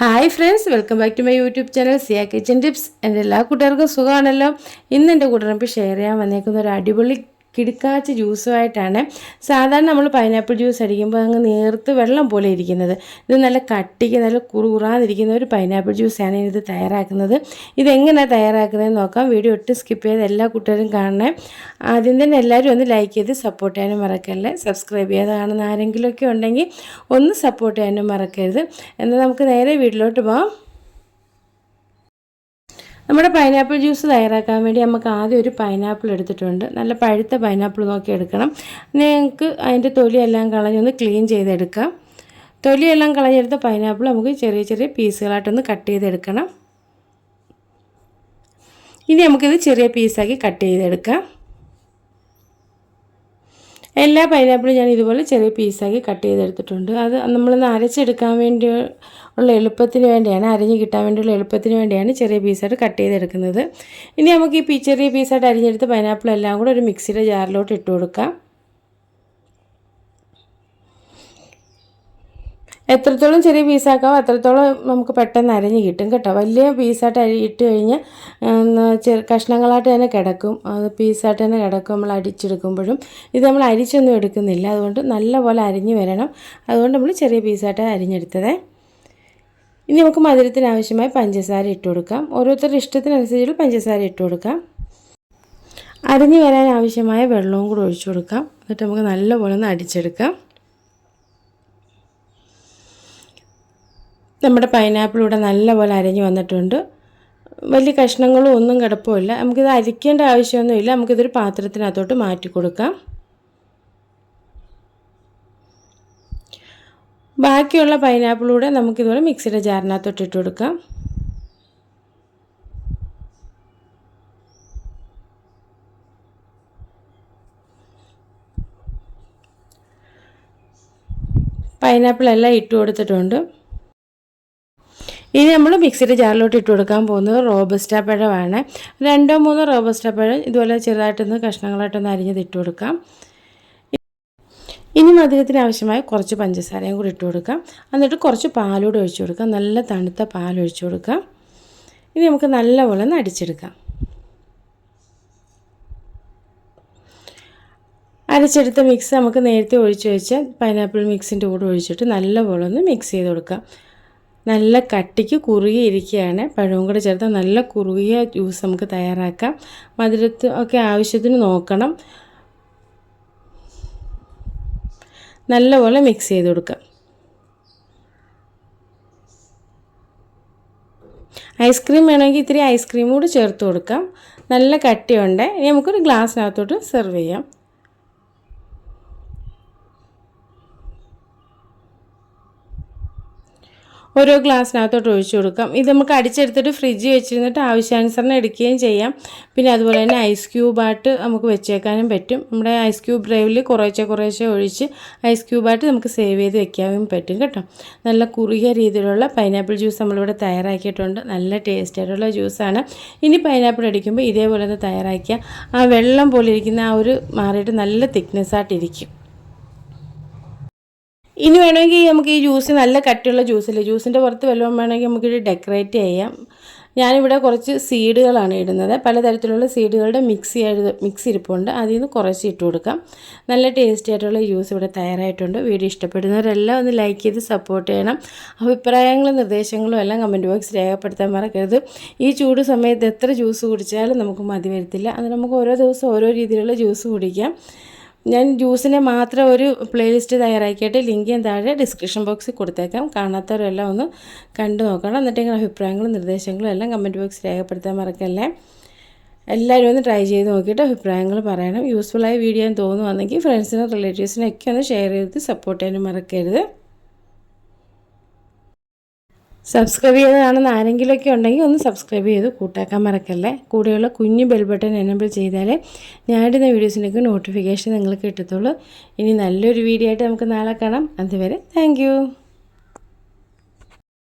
Hi friends welcome back to my YouTube channel Siya kitchen tips എന്റെ എല്ലാ കൂട്ടുകാർക്കും സുഖമാണല്ലോ. ഇന്ന് എന്റെ കൂട്ടുകാർക്ക് ഷെയർ ചെയ്യാൻ വന്നേക്കുന്ന ഒരു അടിപൊളി കിടുക്കാച്ച ജ്യൂസുമായിട്ടാണ് സാധാരണ നമ്മൾ പൈനാപ്പിൾ ജ്യൂസ് അടിക്കുമ്പോൾ അങ്ങ് നേർത്ത് വെള്ളം പോലെ ഇരിക്കുന്നത്. ഇത് നല്ല കട്ടിക്ക് നല്ല കുറുകുറാന്നിരിക്കുന്ന ഒരു പൈനാപ്പിൾ ജ്യൂസാണ് ഇത് തയ്യാറാക്കുന്നത്. ഇതെങ്ങനെയാണ് തയ്യാറാക്കുന്നതെന്ന് നോക്കാം. വീഡിയോ ഒട്ടും സ്കിപ്പ് ചെയ്ത് എല്ലാ കൂട്ടുകാരും കാണണേ. ആദ്യം തന്നെ എല്ലാവരും ഒന്ന് ലൈക്ക് ചെയ്ത് സപ്പോർട്ട് ചെയ്യാനും മറക്കല്ലേ. സബ്സ്ക്രൈബ് ചെയ്യാതെ കാണുന്ന ആരെങ്കിലുമൊക്കെ ഉണ്ടെങ്കിൽ ഒന്ന് സപ്പോർട്ട് ചെയ്യാനും മറക്കരുത്. എന്നാൽ നമുക്ക് നേരെ വീട്ടിലോട്ട് പോകാം നമ്മുടെ പൈനാപ്പിൾ ജ്യൂസ് തയ്യാറാക്കാൻ വേണ്ടി നമുക്ക് ആദ്യം ഒരു പൈനാപ്പിൾ എടുത്തിട്ടുണ്ട്. നല്ല പഴുത്ത പൈനാപ്പിൾ നോക്കി എടുക്കണം. നിങ്ങൾക്ക് അതിന്റെ തൊലിയെല്ലാം കളഞ്ഞൊന്ന് ക്ലീൻ ചെയ്തെടുക്കാം. തൊലിയെല്ലാം കളഞ്ഞെടുത്ത പൈനാപ്പിൾ നമുക്ക് ചെറിയ ചെറിയ പീസുകളായിട്ടൊന്ന് കട്ട് ചെയ്തെടുക്കണം. ഇനി നമുക്കിത് ചെറിയ പീസാക്കി കട്ട് ചെയ്തെടുക്കാം. എല്ലാ പൈനാപ്പിളും ഞാൻ ഇതുപോലെ ചെറിയ പീസാക്കി കട്ട് ചെയ്തെടുത്തിട്ടുണ്ട്. അത് നമ്മളൊന്ന് അരച്ചെടുക്കാൻ വേണ്ടി ഉള്ള എളുപ്പത്തിന് വേണ്ടിയാണ് അരിഞ്ഞ് കിട്ടാൻ വേണ്ടിയുള്ള എളുപ്പത്തിന് വേണ്ടിയാണ് ചെറിയ പീസായിട്ട് കട്ട് ചെയ്തെടുക്കുന്നത്. ഇനി നമുക്ക് ഈ ചെറിയ പീസായിട്ട് അരിഞ്ഞെടുത്ത് പൈനാപ്പിൾ എല്ലാം കൂടെ ഒരു മിക്സിയുടെ ജാറിലോട്ട് ഇട്ട് കൊടുക്കാം. എത്രത്തോളം ചെറിയ പീസാക്കാമോ അത്രത്തോളം നമുക്ക് പെട്ടെന്ന് അരഞ്ഞ് കിട്ടും കേട്ടോ. വലിയ പീസായിട്ട് അരി ഇട്ട് കഴിഞ്ഞാൽ ചെറു കഷ്ണങ്ങളായിട്ട് തന്നെ കിടക്കും. അത് പീസായിട്ട് തന്നെ കിടക്കും നമ്മൾ അടിച്ചെടുക്കുമ്പോഴും. ഇത് നമ്മൾ അരിച്ചൊന്നും എടുക്കുന്നില്ല. അതുകൊണ്ട് നല്ലപോലെ അരിഞ്ഞ് വരണം. അതുകൊണ്ട് നമ്മൾ ചെറിയ പീസായിട്ട് അരിഞ്ഞെടുത്തത്. ഇനി നമുക്ക് മധുരത്തിന് ആവശ്യമായ പഞ്ചസാര ഇട്ട് കൊടുക്കാം. ഓരോരുത്തരുടെ ഇഷ്ടത്തിനനുസരിച്ചുള്ള പഞ്ചസാര ഇട്ട് കൊടുക്കാം. അരിഞ്ഞ് വരാൻ ആവശ്യമായ വെള്ളവും കൂടി ഒഴിച്ചു കൊടുക്കാം. എന്നിട്ട് നമുക്ക് നല്ലപോലെ ഒന്ന് അടിച്ചെടുക്കാം. നമ്മുടെ പൈനാപ്പിൾ ഇവിടെ നല്ലപോലെ അരഞ്ഞു വന്നിട്ടുണ്ട്. വലിയ കഷ്ണങ്ങളും ഒന്നും കിടപ്പമില്ല നമുക്കിത് അരിക്കേണ്ട ആവശ്യമൊന്നുമില്ല നമുക്കിതൊരു പാത്രത്തിനകത്തോട്ട് മാറ്റി കൊടുക്കാം. ബാക്കിയുള്ള പൈനാപ്പിളൂടെ നമുക്കിതുപോലെ മിക്സിയുടെ ജാറിനകത്തോട്ട് ഇട്ട് കൊടുക്കാം. പൈനാപ്പിൾ എല്ലാം ഇട്ട് കൊടുത്തിട്ടുണ്ട്. ഇനി നമ്മൾ മിക്സിയുടെ ജാറിലോട്ട് ഇട്ട് കൊടുക്കാൻ പോകുന്നത് റോബസ്റ്റ പഴമാണ്. രണ്ടോ മൂന്നോ റോബസ്റ്റ പഴം ഇതുപോലെ ചെറുതായിട്ടൊന്ന് കഷ്ണങ്ങളായിട്ടൊന്ന് അരിഞ്ഞത് ഇട്ട് കൊടുക്കാം. ഇനി മധുരത്തിന് ആവശ്യമായ കുറച്ച് പഞ്ചസാരയും കൂടി ഇട്ട് കൊടുക്കാം. എന്നിട്ട് കുറച്ച് പാലൂടെ ഒഴിച്ചു കൊടുക്കാം. നല്ല തണുത്ത പാൽ ഒഴിച്ചു കൊടുക്കാം. ഇനി നമുക്ക് നല്ലപോലെ ഒന്ന് അടിച്ചെടുക്കാം അരച്ചെടുത്ത മിക്സ് നമുക്ക് നേരത്തെ ഒഴിച്ച് വെച്ച പൈനാപ്പിൾ മിക്സിന്റെ കൂടെ ഒഴിച്ചിട്ട് നല്ലപോലെ ഒന്ന് മിക്സ് ചെയ്ത് കൊടുക്കാം. നല്ല കട്ടിക്ക് കുറുകിയിരിക്കുകയാണ് പഴവും കൂടെ ചേർത്ത് നല്ല കുറുകിയ ജ്യൂസ് നമുക്ക് തയ്യാറാക്കാം. മധുരത്ത് ഒക്കെ ആവശ്യത്തിന് നോക്കണം. നല്ലപോലെ മിക്സ് ചെയ്ത് കൊടുക്കാം ഐസ്ക്രീം വേണമെങ്കിൽ ഇത്തിരി ഐസ്ക്രീം കൂടി ചേർത്ത് കൊടുക്കാം. നല്ല കട്ടിയുണ്ട്. ഇനി നമുക്കൊരു ഗ്ലാസ്സിനകത്തോട്ട് സെർവ് ചെയ്യാം. ഓരോ ഗ്ലാസ്സിനകത്തോട്ട് ഒഴിച്ചു കൊടുക്കാം. ഇത് നമുക്ക് അടിച്ചെടുത്തിട്ട് ഫ്രിഡ്ജിൽ വെച്ചിരുന്നിട്ട് ആവശ്യാനുസരണം എടുക്കുകയും ചെയ്യാം. പിന്നെ അതുപോലെ തന്നെ ഐസ് ക്യൂബായിട്ട് നമുക്ക് വെച്ചേക്കാനും പറ്റും. നമ്മുടെ ഐസ് ക്യൂബ് ഡ്രൈവിൽ കുറേശ്ശെ കുറേശ്ശെ ഒഴിച്ച് ഐസ് ക്യൂബായിട്ട് നമുക്ക് സേവ് ചെയ്ത് വെക്കാനും പറ്റും കേട്ടോ. നല്ല കുറുകിയ രീതിയിലുള്ള പൈനാപ്പിൾ ജ്യൂസ് നമ്മളിവിടെ തയ്യാറാക്കിയിട്ടുണ്ട്. നല്ല ടേസ്റ്റ് ആയിട്ടുള്ള ജ്യൂസാണ് ഇനി പൈനാപ്പിൾ അടിക്കുമ്പോൾ ഇതേപോലെ ഒന്ന് തയ്യാറാക്കിയ ആ വെള്ളം പോലെ ഇരിക്കുന്ന ആ ഒരു മാറിയിട്ട് നല്ല തിക്നെസ്സായിട്ടിരിക്കും ഇനി വേണമെങ്കിൽ നമുക്ക് ഈ ജ്യൂസ് നല്ല കട്ടിയുള്ള ജ്യൂസില്ലേ ജ്യൂസിന്റെ പുറത്ത് വല്ലതും വേണമെങ്കിൽ നമുക്കിത് ഡെക്കറേറ്റ് ചെയ്യാം. ഞാനിവിടെ കുറച്ച് സീഡുകളാണ് ഇടുന്നത്. പലതരത്തിലുള്ള സീഡുകളുടെ മിക്സ് മിക്സ് ഇരിപ്പുണ്ട്. അതിൽ നിന്ന് കുറച്ച് ഇട്ട് കൊടുക്കാം. നല്ല ടേസ്റ്റി ആയിട്ടുള്ള ജ്യൂസ് ഇവിടെ തയ്യാറായിട്ടുണ്ട്. വീഡിയോ ഇഷ്ടപ്പെടുന്നവരെല്ലാം ഒന്ന് ലൈക്ക് ചെയ്ത് സപ്പോർട്ട് ചെയ്യണം. അഭിപ്രായങ്ങളും നിർദ്ദേശങ്ങളും എല്ലാം കമന്റ് ബോക്സ് രേഖപ്പെടുത്താൻ മറക്കരുത്. ഈ ചൂട് സമയത്ത് എത്ര ജ്യൂസ് കുടിച്ചാലും നമുക്ക് മതി വരത്തില്ല. അത് നമുക്ക് ഓരോ ദിവസം ഓരോ രീതിയിലുള്ള ജ്യൂസ് കുടിക്കാം. ഞാൻ ജ്യൂസിനെ മാത്രം ഒരു പ്ലേലിസ്റ്റ് തയ്യാറാക്കിയിട്ട് ലിങ്ക് ഞാൻ താഴെ ഡിസ്ക്രിപ്ഷൻ ബോക്സിൽ കൊടുത്തേക്കാം. കാണാത്തവരെല്ലാം ഒന്ന് കണ്ടു നോക്കണം. എന്നിട്ട് നിങ്ങളുടെ അഭിപ്രായങ്ങളും നിർദ്ദേശങ്ങളും എല്ലാം കമന്റ് ബോക്സിൽ രേഖപ്പെടുത്താൻ മറക്കല്ലേ. എല്ലാവരും ഒന്ന് ട്രൈ ചെയ്ത് നോക്കിയിട്ട് അഭിപ്രായങ്ങൾ പറയണം. യൂസ്ഫുള്ളായ വീഡിയോ തോന്നുവാണെങ്കിൽ ഫ്രണ്ട്സിനും റിലേറ്റീവ്സിനും ഒക്കെ ഒന്ന് ഷെയർ ചെയ്ത് സപ്പോർട്ട് ചെയ്യാനും മറക്കരുത്. സബ്സ്ക്രൈബ് ചെയ്ത് കാണുന്ന ആരെങ്കിലുമൊക്കെ ഉണ്ടെങ്കിൽ ഒന്ന് സബ്സ്ക്രൈബ് ചെയ്ത് കൂട്ടാക്കാൻ മറക്കല്ലേ? കൂടെയുള്ള കുഞ്ഞു ബെൽ ബട്ടൺ എനബിൾ ചെയ്താലേ ഞാനിടുന്ന വീഡിയോസിനൊക്കെ നോട്ടിഫിക്കേഷൻ നിങ്ങൾക്ക് കിട്ടത്തുള്ളൂ. ഇനി നല്ലൊരു വീഡിയോ ആയിട്ട് നമുക്ക് നാളെ കാണാം. അതുവരെ താങ്ക്